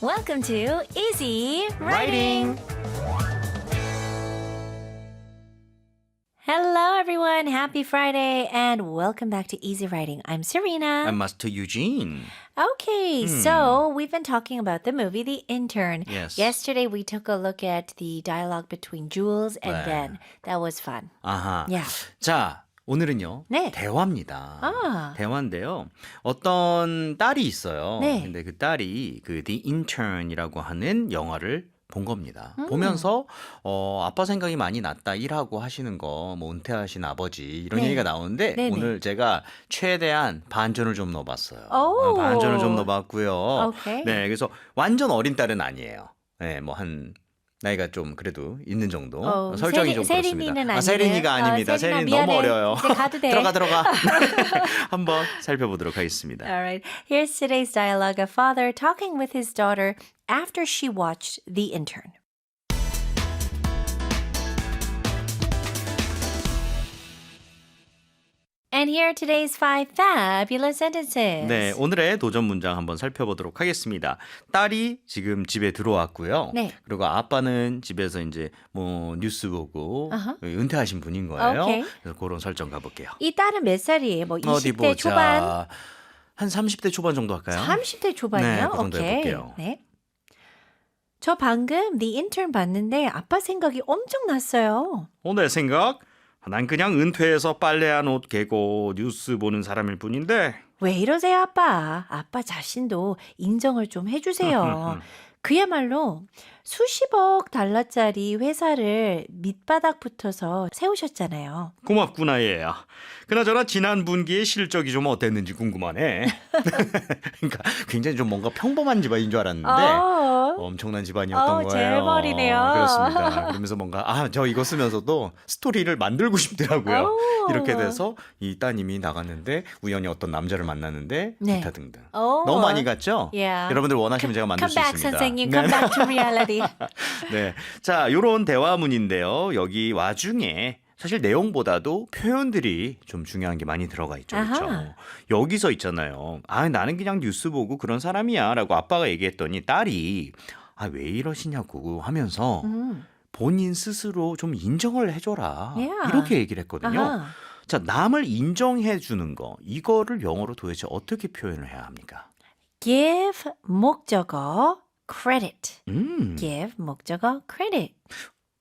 Welcome to Easy Writing. Hello, everyone. Happy Friday and welcome back to Easy Writing. I'm Serena. I'm Master Eugene. Okay, hmm. so we've been talking about the movie The Intern. Yes. Yesterday we took a look at the dialogue between Jules and 네. Ben. That was fun. Uh huh. Yeah. 자, 오늘은요. 네. 대화입니다. 아. 대화인데요. 어떤 딸이 있어요. 네. 근데 그 딸이 그 The Intern이라고 하는 영화를 본 겁니다. 음. 보면서 어 아빠 생각이 많이 났다 일하고 하시는 거 뭐 은퇴하신 아버지 이런 네. 얘기가 나오는데 네네. 오늘 제가 최대한 반전을 좀 넣어봤어요. 오. 어, 반전을 좀 넣어봤고요. 오케이. 네, 그래서 완전 어린 딸은 아니에요. 네, 뭐한 나이가 좀 그래도 있는 정도 어, 설정이 세리- 좀 그렇습니다. 세린이는 아, 아니네요. 세린이가 어, 아닙니다. 세린아, 세린이 너무 미안해. 어려요. 이제 가도 돼. 들어가 들어가. 한번 살펴보도록 하겠습니다. All right. Here's today's dialogue. A father talking with his daughter after she watched The Intern. And here are today's five fabulous sentences. 네, 오늘의 도전 문장 한번 살펴보도록 하겠습니다. 딸이 지금 집에 들어왔고요. 네. 그리고 아빠는 집에서 이제 뭐 뉴스 보고 아하. 은퇴하신 분인 거예요. 오케이. 그래서 그런 설정 가볼게요. 이 딸은 몇 살이에요? 뭐 20대 어디 보자. 초반, 한 30대 초반 정도 할까요? 30대 초반이요? 네, 그 정도 오케이. 해볼게요. 네. 저 방금 The Intern 봤는데 아빠 생각이 엄청 났어요. 어, 내 생각? 난 그냥 은퇴해서 빨래한 옷 개고 뉴스 보는 사람일 뿐인데 왜 이러세요, 아빠? 아빠 자신도 인정을 좀 해주세요. 그야말로 수십억 달러짜리 회사를 밑바닥 붙어서 세우셨잖아요. 고맙구나 얘야. 그나저나 지난 분기의 실적이 좀 어땠는지 궁금하네. 그러니까 굉장히 좀 뭔가 평범한 집안인 줄 알았는데 어, 엄청난 집안이었던 어, 거예요. 재벌이네요. 그렇습니다. 그러면서 뭔가 아 저 이거 쓰면서도 스토리를 만들고 싶더라고요. 오. 이렇게 돼서 이 따님이 나갔는데 우연히 어떤 남자를 만났는데 네. 기타 등등. 어. 너무 많이 갔죠? Yeah. 여러분들 원하시면 제가 만들 Come 수 back, 있습니다. 선생님. 네. Come back to reality. 네. 자, 요런 대화문인데요. 여기 와중에 사실 내용보다도 표현들이 좀 중요한 게 많이 들어가 있죠. 그렇죠? 아하. 여기서 있잖아요. 아, 나는 그냥 뉴스 보고 그런 사람이야. 라고 아빠가 얘기했더니 딸이 아, 왜 이러시냐고 하면서 음. 본인 스스로 좀 인정을 해줘라. Yeah. 이렇게 얘기를 했거든요. 아하. 자, 남을 인정해 주는 거. 이거를 영어로 도대체 어떻게 표현을 해야 합니까? Give 목적어 credit. 음. Give 목적어 credit.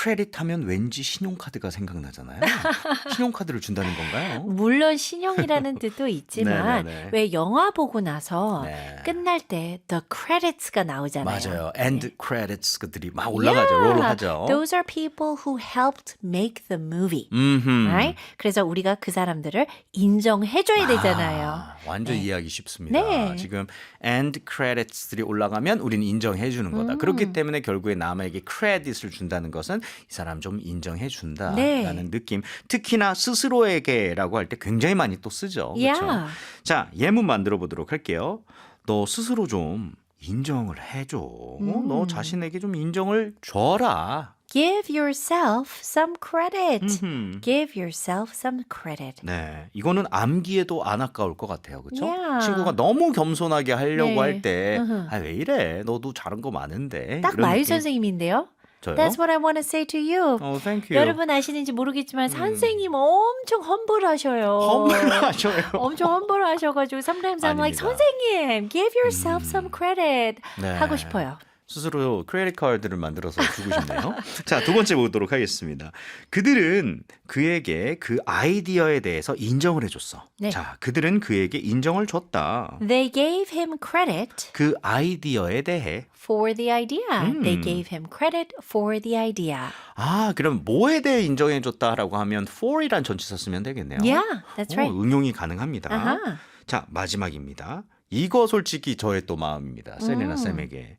크레딧 하면 왠지 신용카드가 생각나잖아요. 신용카드를 준다는 건가요? 물론 신용이라는 뜻도 있지만 네네네. 왜 영화 보고 나서 네. 끝날 때 the credits가 나오잖아요. 맞아요. end credits들이 막 올라가죠. Yeah. 롤하죠. Those are people who helped make the movie. 음흠. Right? 그래서 우리가 그 사람들을 인정해 줘야 되잖아요. 아, 완전 네. 이해하기 쉽습니다. 네. 지금 end credits들이 올라가면 우리는 인정해 주는 거다. 음. 그렇기 때문에 결국에 남에게 credit을 준다는 것은 이 사람 좀 인정해 준다라는 네. 느낌. 특히나 스스로에게라고 할 때 굉장히 많이 또 쓰죠. 그렇죠? Yeah. 자, 예문 만들어 보도록 할게요. 너 스스로 좀 인정을 해줘. 어, 음. 너 자신에게 좀 인정을 줘라. Give yourself some credit. 음흠. Give yourself some credit. 네, 이거는 암기에도 안 아까울 것 같아요, 그렇죠? Yeah. 친구가 너무 겸손하게 하려고 네. 할 때, 으흠. 아왜 이래? 너도 잘한 거 많은데. 딱 마유 느낌. 선생님인데요. 저요? That's what I want to say to you. 어, 땡큐. 여러분 아시는지 모르겠지만 선생님 엄청 험불하셔요. 험불하셔요. 엄청 험불하셔가지고 sometimes I'm like 아닙니다. 선생님 give yourself some credit 네. 하고 싶어요. 스스로 크레딧 카드를 만들어서 주고 싶네요. 자, 두 번째 보도록 하겠습니다. 그들은 그에게 그 아이디어에 대해서 인정을 해줬어. 네. 자, 그들은 그에게 인정을 줬다. They gave him credit 그 아이디어에 대해. for the idea. 음. They gave him credit for the idea. 아, 그럼 뭐에 대해 인정해줬다라고 하면 for이란 전치사 쓰면 되겠네요. Yeah, that's 어, right. 응용이 가능합니다. 아하. 자, 마지막입니다. 이거 솔직히 저의 또 마음입니다. 셀레나 음. 쌤에게.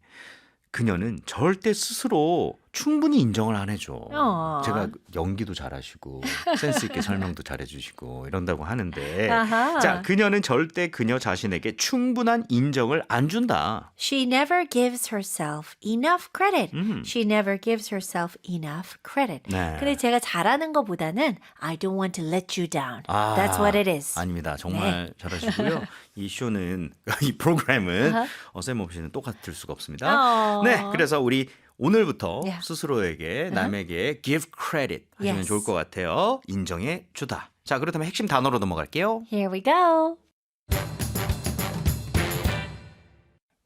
그녀는 절대 스스로 충분히 인정을 안 해줘. 어. 제가 연기도 잘하시고 센스 있게 설명도 잘해주시고 이런다고 하는데 아하. 자 그녀는 절대 그녀 자신에게 충분한 인정을 안 준다. She never gives herself enough credit. 음. She never gives herself enough credit. 네. 근데 제가 잘하는 것보다는 I don't want to let you down. 아, That's what it is. 아닙니다. 정말 잘하시고요. 이 쇼는 이 프로그램은. 어셈없이는 똑같을 수가 없습니다. 어. 네, 그래서 우리 오늘부터 Yeah. 스스로에게 남에게 give credit 하시면 Yes. 좋을 것 같아요. 인정해 주다. 자, 그렇다면 핵심 단어로 넘어갈게요. Here we go.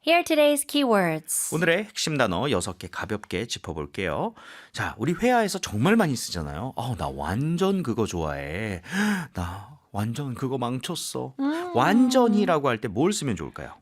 Here are today's keywords. 오늘의 핵심 단어 6개 가볍게 짚어볼게요. 자, 우리 회화에서 정말 많이 쓰잖아요. 어, 나 완전 그거 좋아해. 나 완전 그거 망쳤어. 음. 완전히라고 할 때 뭘 쓰면 좋을까요?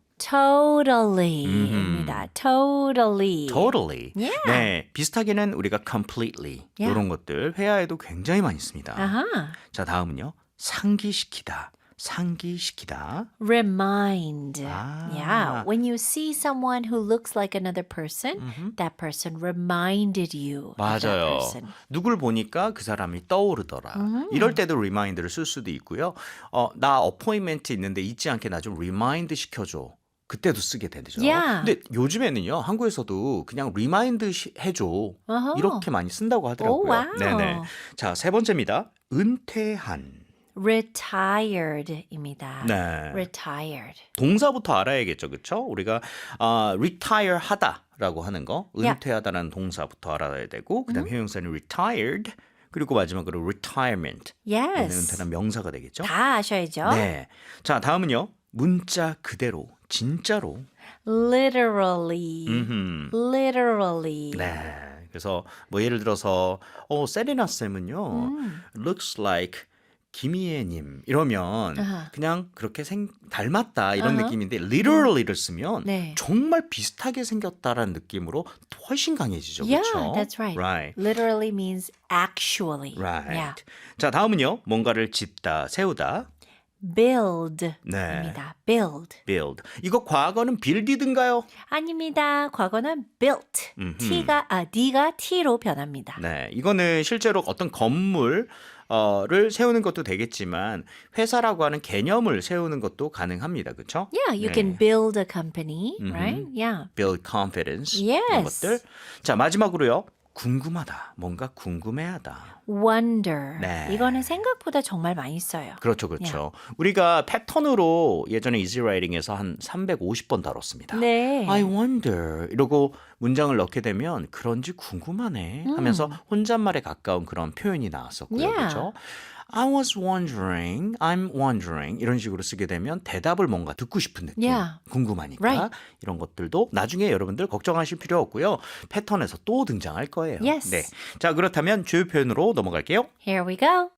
Totally입니다. totally. Totally. Yeah. 네, 비슷하게는 우리가 completely Yeah. 이런 것들 회화에도 굉장히 많이 씁니다. 아하. 자, 다음은요. 상기시키다. 상기시키다. Remind. Ah. Yeah. When you see someone who looks like another person, that person reminded you of that 맞아요. person. 누굴 보니까 그 사람이 떠오르더라. 음. 이럴 때도 리마인드를 쓸 수도 있고요. 어, 나 어포인멘트 있는데 잊지 않게 나 좀 리마인드 시켜줘. 그때도 쓰게 되죠. Yeah. 근데 요즘에는요, 한국에서도 그냥 리마인드 시- 해줘. 어허. 이렇게 많이 쓴다고 오, 하더라고요. 와우. 네네. 자, 세 번째입니다. 은퇴한. retired입니다. 네. retired. 동사부터 알아야겠죠, 그렇죠? 우리가 아, retire 하다라고 하는 거, Yeah. 은퇴하다라는 동사부터 알아야 되고, 그다음 에 형용사는 retired, 그리고 마지막으로 retirement. 얘는 Yes. 은퇴란 명사가 되겠죠? 다 아셔야죠. 네. 자, 다음은요. 문자 그대로, 진짜로. literally. 음흠. literally. 네. 그래서 뭐 예를 들어서 어 세레나 쌤은요. 음. looks like 김희애님 이러면 아하. 그냥 그렇게 생 닮았다 이런 아하. 느낌인데 literally를 쓰면 네. 정말 비슷하게 생겼다라는 느낌으로 훨씬 강해지죠. Yeah, 그렇죠? that's right. Right. literally means actually. Right. Yeah. 자, 다음은요. 뭔가를 짓다, 세우다. Build. 네. 입니다. build. build. 이거 과거는 build이든가요? 아닙니다. 과거는 built. 음흠. t가 아 d가 t로 변합니다. 네, 이거는 실제로 어떤 건물 어를 세우는 것도 되겠지만 회사라고 하는 개념을 세우는 것도 가능합니다. 그렇죠? Yeah, you 네. can build a company, right? Yeah. build confidence 이런 Yes. 것들. 자, 마지막으로요. 궁금하다. 뭔가 궁금해하다. wonder. 네. 이거는 생각보다 정말 많이 써요. 그렇죠. 그렇죠. 우리가 패턴으로 예전에 이지 라이팅에서 한 350번 다뤘습니다. 네. I wonder 이러고 문장을 넣게 되면 그런지 궁금하네 하면서 혼잣말에 가까운 그런 표현이 나왔었고요. Yeah. 그렇죠? I was wondering, I'm wondering 이런 식으로 쓰게 되면 대답을 뭔가 듣고 싶은 느낌, Yeah. 궁금하니까 Right. 이런 것들도 나중에 여러분들 걱정하실 필요 없고요. 패턴에서 또 등장할 거예요. Yes. 네. 자 그렇다면 주요 표현으로 넘어갈게요. Here we go.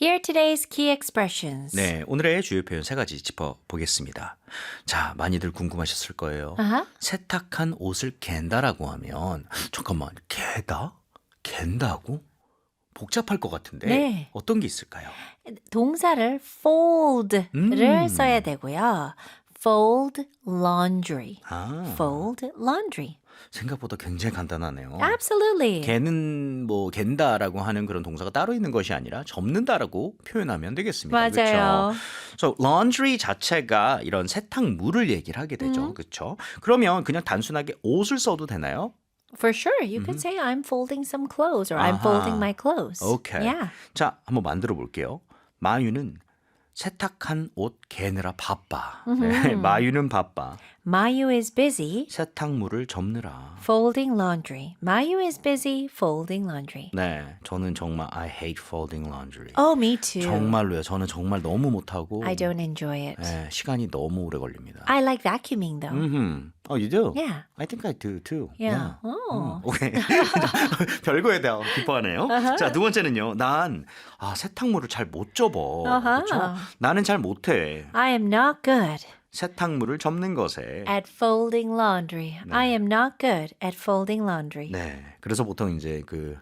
Here are today's key expressions. 네, 오늘의 주요 표현 세 가지 짚어 보겠습니다. 자, 많이들 궁금하셨을 거예요. 아하. 세탁한 옷을 갠다라고 하면 잠깐만 갠다? 갠다고? 복잡할 것 같은데 네. 어떤 게 있을까요? 동사를 fold를 음. 써야 되고요. fold laundry. 아, fold laundry. 생각보다 굉장히 간단하네요. Absolutely. 개는 뭐 갠다라고 하는 그런 동사가 따로 있는 것이 아니라 접는다라고 표현하면 되겠습니다. 맞아요. So laundry 자체가 이런 세탁물을 얘기를 하게 되죠. 음. 그렇죠? 그러면 그냥 단순하게 옷을 써도 되나요? For sure, you can say I'm folding some clothes or I'm 아하. folding my clothes. Okay. Yeah. 자, 한번 만들어 볼게요. 마유는 세탁한 옷 개느라 바빠. 네, 마유는 바빠. Mayu is busy 세탁물을 접느라. folding laundry. Mayu is busy folding laundry. 네, 저는 정말 I hate folding laundry. Oh, me too. 정말로요. 저는 정말 너무 못하고 I don't enjoy it. 네, 시간이 너무 오래 걸립니다. I like vacuuming though. 음, oh, you do? Yeah. I think I do too. Yeah. 음, Oh. 오케이. 별거에 대한 기뻐하네요. 자, 두 번째는요. 난 아, 세탁물을 잘 못 접어. 아하. 그렇죠? 나는 잘 못해. I am not good 세탁물을 접는 것에. at folding laundry. I am not good at folding laundry. 네. 그래서 보통 이제 그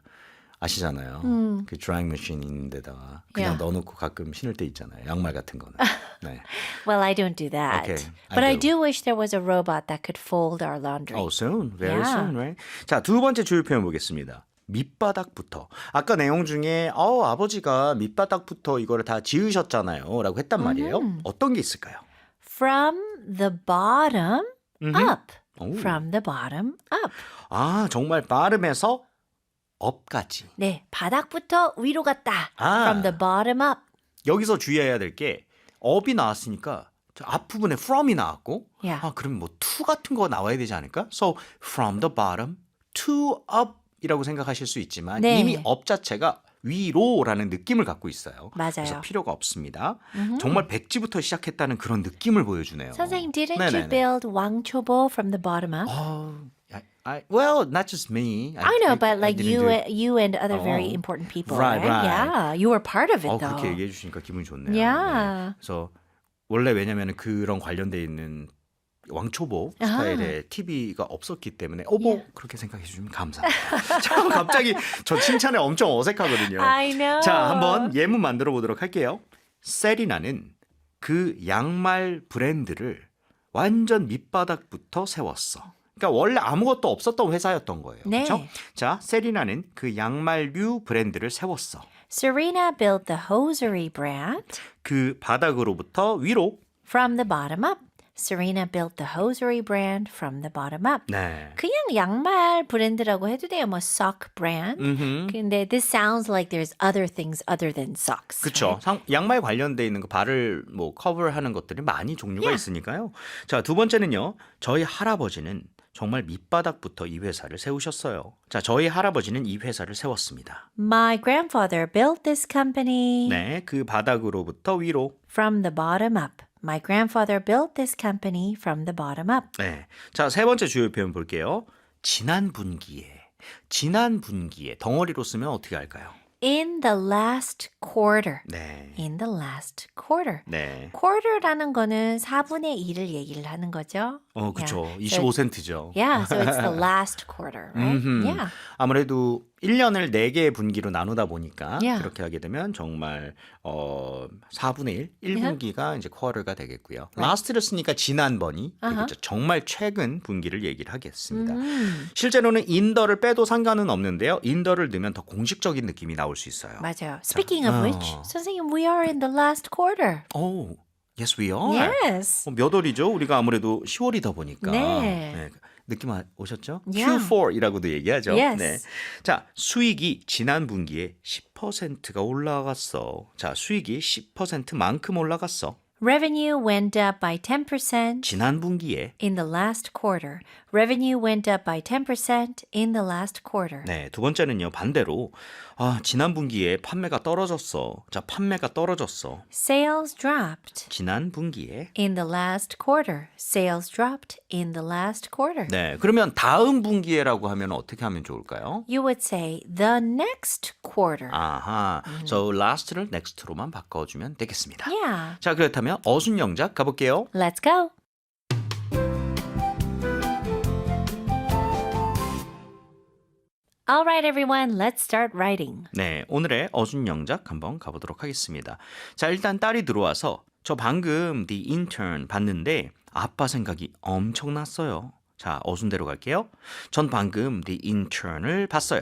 아시잖아요. 음. 그 드라잉 머신 있는 데다가 그냥 Yeah. 넣어놓고 가끔 신을 때 있잖아요. 양말 같은 거는. 네. Well, I don't do that. Okay, I but I do. do wish there was a robot that could fold our laundry. Oh, soon. Very Yeah. soon, right? 자, 두 번째 주요 표현 보겠습니다. 밑바닥부터. 아까 내용 중에 어, 아버지가 밑바닥부터 이거를 다 지으셨잖아요. 라고 했단 말이에요. 어떤 게 있을까요? From the bottom up. 오. From the bottom up. 아, 정말 빠름에서 업까지. 네, 바닥부터 위로 갔다. 아. From the bottom up. 여기서 주의해야 될 게 업이 나왔으니까 저 앞부분에 from이 나왔고 Yeah. 아 그럼 뭐 to 같은 거 나와야 되지 않을까? So from the bottom to up이라고 생각하실 수 있지만 네. 이미 업 자체가 위로라는 느낌을 갖고 있어요. 그래서 맞아요. 필요가 없습니다. 정말 백지부터 시작했다는 그런 느낌을 보여주네요. 선생님, didn't 네네네. you build 왕초보 from the bottom up? 어, I, I, well, not just me. I know, but like didn't you, do it. you and other very Oh. important people, Right, right? right. Yeah, you were part of it 어, though. 그렇게 얘기해 주시니까 기분이 좋네요. Yeah. 네. 그래서 원래 왜냐면 그런 관련돼 있는 왕초보. 스타일의 TV가 없었기 때문에 어머 Yeah. 그렇게 생각해 주시면 감사합니다. 저 갑자기 저 칭찬에 엄청 어색하거든요. I know. 자, 한번 예문 만들어 보도록 할게요. 세리나는 그 양말 브랜드를 완전 밑바닥부터 세웠어. 그러니까 원래 아무것도 없었던 회사였던 거예요. 네. 그렇죠? 자, 세리나는 그 양말류 브랜드를 세웠어. Serena built the hosiery brand 그 바닥으로부터 위로. from the bottom up. Serena built the hosiery brand from the bottom up. 네. 그냥 양말 브랜드라고 해도 돼요. 뭐 sock brand. 음흠. 근데 this sounds like there's other things other than socks. 그렇죠. 양말 관련돼 있는 거 발을 뭐 커버하는 것들이 많이 종류가 Yeah. 있으니까요. 자, 두 번째는요. 저희 할아버지는 정말 밑바닥부터 이 회사를 세우셨어요. 자, 저희 할아버지는 이 회사를 세웠습니다. My grandfather built this company 네, 그 바닥으로부터 위로. from the bottom up. My grandfather built this company from the bottom up. 네. 자, 세 번째 주요 표현 볼게요. 지난 분기에. 지난 분기에 덩어리로 쓰면 어떻게 할까요? In the last quarter. 네. In the last quarter. 네. quarter라는 거는 4분의 1을 얘기를 하는 거죠. 어, 그렇죠. Yeah. So 25센트죠. Yeah, so it's the last quarter, right? 음흠. Yeah. 아무래도 1년을 4개의 분기로 나누다 보니까 Yeah. 그렇게 하게 되면 정말 어 4분의 1, 1분기가 이제 쿼터가 되겠고요. last를 쓰니까 지난번이 그렇죠. 정말 최근 분기를 얘기를 하겠습니다. 음, 실제로는 인더를 빼도 상관은 없는데요. 인더를 넣으면 더 공식적인 느낌이 나올 수 있어요. 맞아요. Speaking of 어. which, 선생님, we are in the last quarter. 오, yes we are. Yes. 어, 몇 월이죠? 우리가 아무래도 10월이다 보니까. 네. 느낌 아- 오셨죠? Yeah. Q4이라고도 얘기하죠. Yes. 네. 자, 수익이 지난 분기에 10%가 올라갔어. 자, 수익이 10%만큼 올라갔어. Revenue went up by 10% 지난 분기에 in the last quarter. Revenue went up by 10% in the last quarter. 네, 두 번째는요. 반대로 아, 지난 분기에 판매가 떨어졌어. 자, 판매가 떨어졌어. Sales dropped 지난 분기에 in the last quarter. Sales dropped in the last quarter. 네, 그러면 다음 분기에라고 하면 어떻게 하면 좋을까요? You would say the next quarter. 아하. So last를 next로만 바꿔 주면 되겠습니다. Yeah. 자, 그렇다면 어순 영작 가볼게요. Let's go. All right, everyone, let's start writing. 네, 오늘의 어순 영작 한번 가보도록 하겠습니다. 자, 일단 딸이 들어와서 저 방금 The Intern 봤는데 아빠 생각이 엄청 났어요. 자, 어순대로 갈게요. 전 방금 The Intern을 봤어요.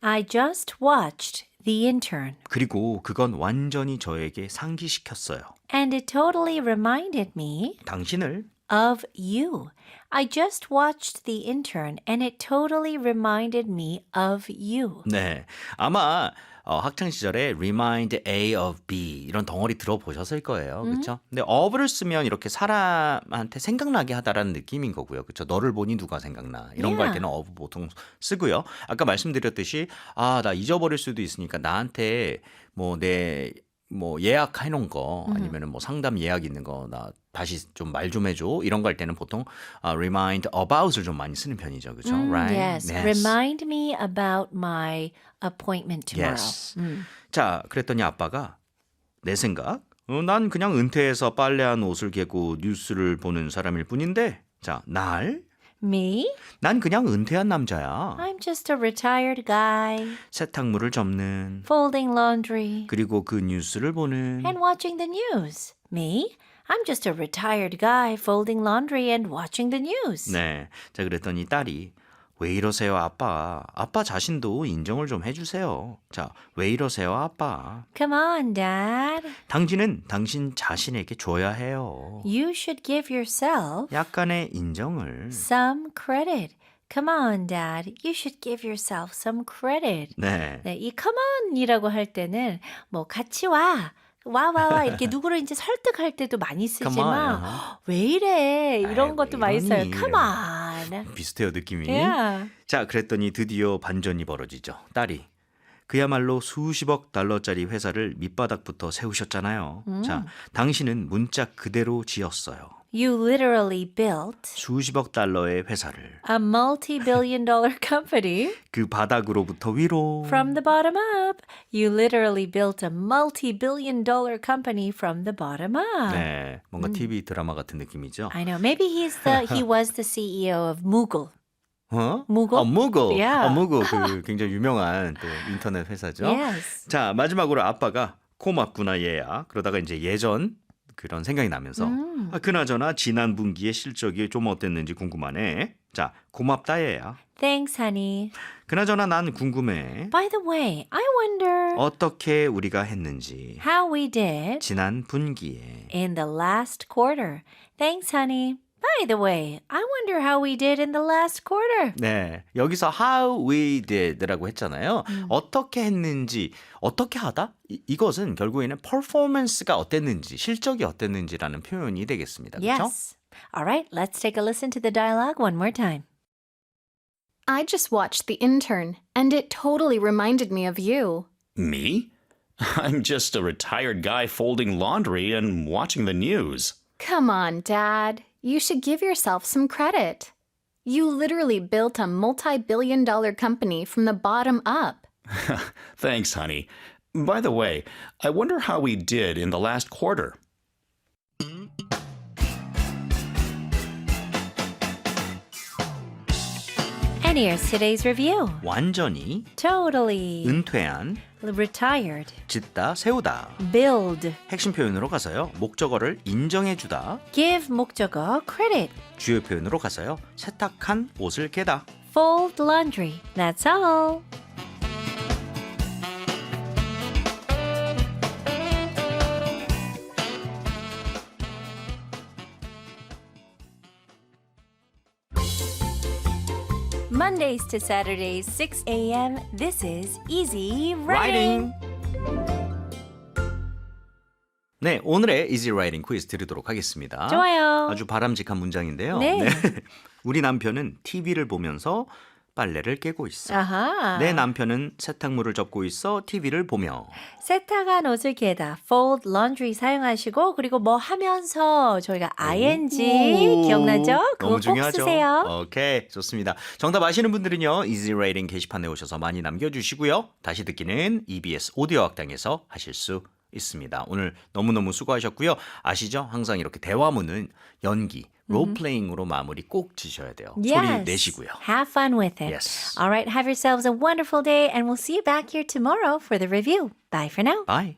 I just watched The Intern, 그리고 그건 완전히 저에게 상기시켰어요. and it totally reminded me 당신을 of you. I just watched The Intern, and it totally reminded me of you. 네, 아마 어, 학창 시절에 remind A of B 이런 덩어리 들어보셨을 거예요, 그렇죠? 근데 of를 쓰면 이렇게 사람한테 생각나게 하다라는 느낌인 거고요, 그렇죠? 너를 보니 누가 생각나 이런 거할 Yeah. 때는 of 보통 쓰고요. 아까 말씀드렸듯이 아 나 잊어버릴 수도 있으니까 나한테 뭐내 뭐 예약해 놓은 거 아니면은 뭐 상담 예약 있는 거 나 다시 좀 말 좀 해줘 이런 거 할 때는 보통 아, remind about을 좀 많이 쓰는 편이죠, 그렇죠? Mm, right? Yes. Remind me about my appointment tomorrow. Yes. Mm. 자, 그랬더니 아빠가 내 생각, 어, 난 그냥 은퇴해서 빨래한 옷을 개고 뉴스를 보는 사람일 뿐인데, 자, 날 Me? 난 그냥 은퇴한 남자야. I'm just a retired guy. 세탁물을 접는 Folding laundry. 그리고 그 뉴스를 보는 and watching the news. Me? I'm just a retired guy folding laundry and watching the news. 네. 자, 그랬더니 딸이 왜 이러세요, 아빠? 아빠 자신도 인정을 좀 해주세요. 자, 왜 이러세요, 아빠? Come on, Dad. 당신은 당신 자신에게 줘야 해요. You should give yourself 약간의 인정을. some credit. Come on, Dad. You should give yourself some credit. 네. 네, 이 come on이라고 할 때는 뭐 같이 와. 와, 와, 와. 이렇게 누구를 이제 설득할 때도 많이 Come 쓰지만 on. 왜 이래? 이런 아이, 것도 왜 많이 써요. 이러니? Come on. 비슷해요, 느낌이. Yeah. 자, 그랬더니 드디어 반전이 벌어지죠. 딸이. 그야말로 수십억 달러짜리 회사를 밑바닥부터 세우셨잖아요. 자, 당신은 문자 그대로 지었어요. You literally built 수십억 달러의 회사를 a multi-billion dollar company 그 바닥으로부터 위로 from the bottom up. You literally built a multi-billion dollar company from the bottom up. 네, 뭔가 TV 드라마 같은 느낌이죠. I know. Maybe he's the he was the CEO of Moogle. 어? 무고? 어, 무고. Yeah. 어, 무고. 그 굉장히 유명한 또 인터넷 회사죠. Yes. 자, 마지막으로 아빠가 고맙구나 얘야. 그러다가 이제 예전 그런 생각이 나면서 음. 아, 그나저나 지난 분기의 실적이 좀 어땠는지 궁금하네. 자, 고맙다 얘야. Thanks, honey. 그나저나 난 궁금해. By the way, I wonder 어떻게 우리가 했는지 how we did 지난 분기에 in the last quarter. Thanks, honey. By the way, I wonder how we did in the last quarter. 네, 여기서 how we did라고 했잖아요. 음. 어떻게 했는지, 어떻게 하다? 이, 이것은 결국에는 performance가 어땠는지, 실적이 어땠는지라는 표현이 되겠습니다. 그렇죠? Yes. All right, let's take a listen to the dialogue one more time. I just watched The Intern, and it totally reminded me of you. Me? I'm just a retired guy folding laundry and watching the news. Come on, Dad. You should give yourself some credit. You literally built a multi billion dollar company from the bottom up. Thanks, honey. By the way, I wonder how we did in the last quarter. And here's today's review. 완전히 Totally. 은퇴한, Retired. 짓다, 세우다. Build. 핵심 표현으로 가서요. 목적어를 인정해주다. Give 목적어 credit. 주요 표현으로 가서요. 세탁한 옷을 개다. Fold laundry. That's all. Mondays to Saturdays, 6 a.m. This is Easy Writing. 네, 오늘의 Easy Writing 퀴즈 드리도록 하겠습니다. 좋아요. 아주 바람직한 문장인데요. 네. 우리 남편은 TV를 보면서 빨래를 깨고 있어. 아하. 내 남편은 세탁물을 접고 있어 TV를 보며. 세탁한 옷을 개다. Fold laundry 사용하시고 그리고 뭐 하면서 저희가 ing 오, 기억나죠? 그거 너무 꼭 중요하죠. 쓰세요. 오케이, 좋습니다. 정답 아시는 분들은요, Easy Writing 게시판에 오셔서 많이 남겨주시고요. 다시 듣기는 EBS 오디오 학당에서 하실 수 있습니다. 오늘 너무너무 수고하셨고요. 아시죠? 항상 이렇게 대화문은 연기, 롤플레잉으로 마무리 꼭 지셔야 돼요. 소리 Yes. 내시고요. Have fun with it. Yes. All right, have yourselves a wonderful day and we'll see you back here tomorrow for the review. Bye for now. Bye.